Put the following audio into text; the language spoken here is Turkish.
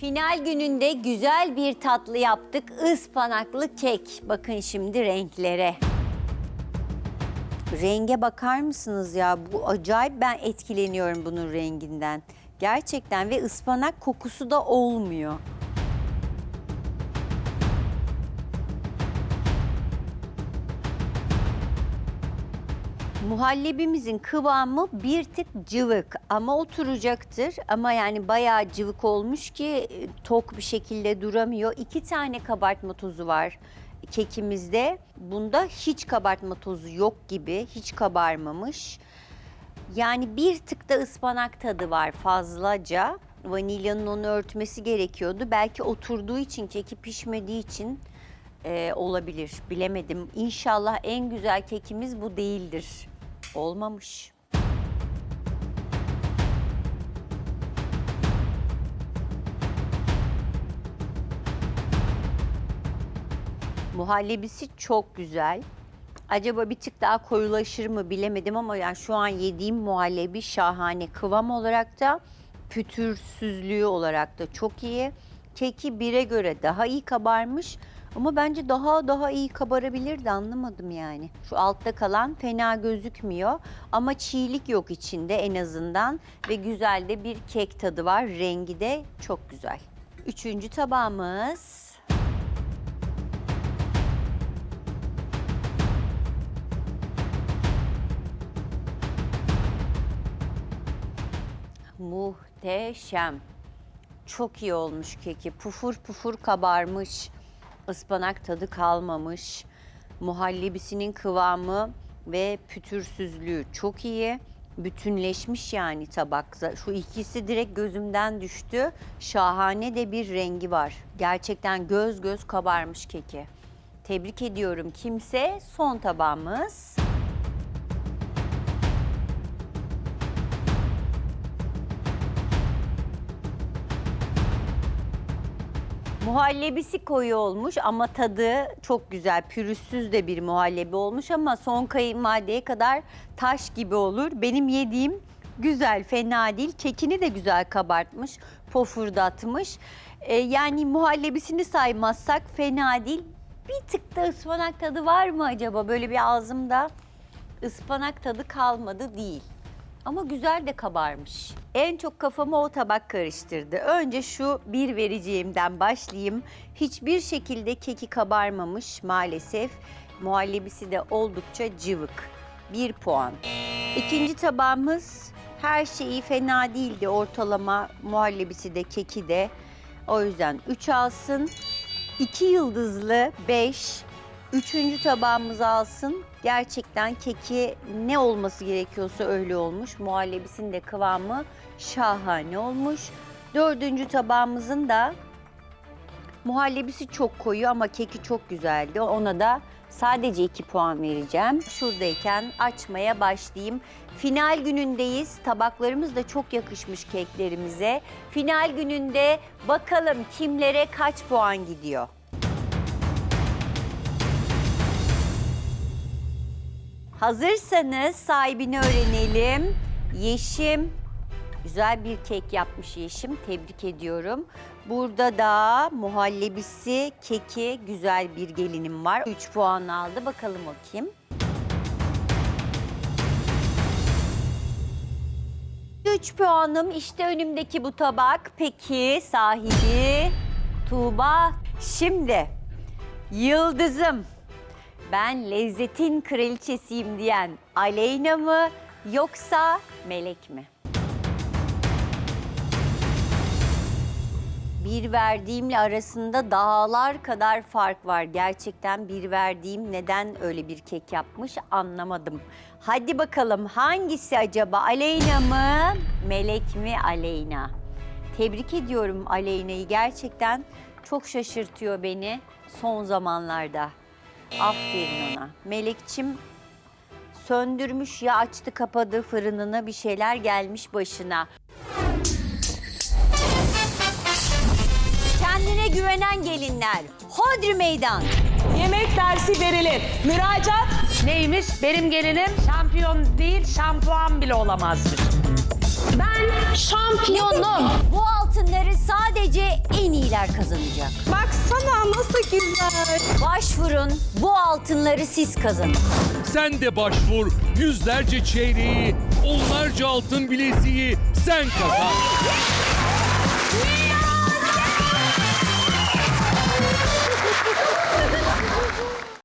Final gününde güzel bir tatlı yaptık. Ispanaklı kek. Bakın şimdi renklere. Renge bakar mısınız ya? Bu acayip ben etkileniyorum bunun renginden. Gerçekten ve ıspanak kokusu da olmuyor. Muhallebimizin kıvamı bir tık cıvık ama oturacaktır. Ama yani bayağı cıvık olmuş ki e, tok bir şekilde duramıyor. İki tane kabartma tozu var kekimizde. Bunda hiç kabartma tozu yok gibi, hiç kabarmamış. Yani bir tık da ıspanak tadı var fazlaca. Vanilyanın onu örtmesi gerekiyordu. Belki oturduğu için, keki pişmediği için e, olabilir. Bilemedim. İnşallah en güzel kekimiz bu değildir. Olmamış. Muhallebisi çok güzel. Acaba bir tık daha koyulaşır mı bilemedim ama yani şu an yediğim muhallebi şahane. Kıvam olarak da pütürsüzlüğü olarak da çok iyi. Keki bire göre daha iyi kabarmış ama bence daha daha iyi kabarabilirdi anlamadım yani. Şu altta kalan fena gözükmüyor ama çiğlik yok içinde en azından ve güzel de bir kek tadı var. Rengi de çok güzel. Üçüncü tabağımız Muhteşem. Çok iyi olmuş keki. Pufur pufur kabarmış. Ispanak tadı kalmamış. Muhallebisinin kıvamı ve pütürsüzlüğü çok iyi. Bütünleşmiş yani tabak. Şu ikisi direkt gözümden düştü. Şahane de bir rengi var. Gerçekten göz göz kabarmış keki. Tebrik ediyorum kimse. Son tabağımız. Muhallebisi koyu olmuş ama tadı çok güzel. Pürüzsüz de bir muhallebi olmuş ama son kayınvalideye kadar taş gibi olur. Benim yediğim güzel, fena değil. Kekini de güzel kabartmış, pofurdatmış. Ee, yani muhallebisini saymazsak fena değil. Bir tık da ıspanak tadı var mı acaba? Böyle bir ağzımda ıspanak tadı kalmadı değil. Ama güzel de kabarmış. En çok kafamı o tabak karıştırdı. Önce şu bir vereceğimden başlayayım. Hiçbir şekilde keki kabarmamış maalesef. Muhallebisi de oldukça cıvık. Bir puan. İkinci tabağımız her şeyi fena değildi. Ortalama muhallebisi de keki de. O yüzden 3 alsın. 2 yıldızlı 5. Üçüncü tabağımızı alsın. Gerçekten keki ne olması gerekiyorsa öyle olmuş. Muhallebisinin de kıvamı şahane olmuş. Dördüncü tabağımızın da muhallebisi çok koyu ama keki çok güzeldi. Ona da sadece iki puan vereceğim. Şuradayken açmaya başlayayım. Final günündeyiz. Tabaklarımız da çok yakışmış keklerimize. Final gününde bakalım kimlere kaç puan gidiyor? Hazırsanız sahibini öğrenelim. Yeşim güzel bir kek yapmış Yeşim. Tebrik ediyorum. Burada da muhallebisi, keki güzel bir gelinim var. 3 puan aldı. Bakalım o kim? Üç puanım işte önümdeki bu tabak. Peki sahibi Tuğba. Şimdi yıldızım ben lezzetin kraliçesiyim diyen Aleyna mı yoksa Melek mi? Bir verdiğimle arasında dağlar kadar fark var. Gerçekten bir verdiğim neden öyle bir kek yapmış anlamadım. Hadi bakalım hangisi acaba Aleyna mı Melek mi Aleyna? Tebrik ediyorum Aleyna'yı gerçekten çok şaşırtıyor beni son zamanlarda. Aferin ona. Melekçim söndürmüş ya açtı kapadı fırınına bir şeyler gelmiş başına. Kendine güvenen gelinler. Hodri meydan. Yemek dersi verilir. Müracaat neymiş? Benim gelinim şampiyon değil, şampuan bile olamazmış. Ben şampiyonum. Bu altın altınları sadece hangiler kazanacak? Baksana nasıl güzel. Başvurun, bu altınları siz kazanın. Sen de başvur, yüzlerce çeyreği, onlarca altın bileziği sen kazan.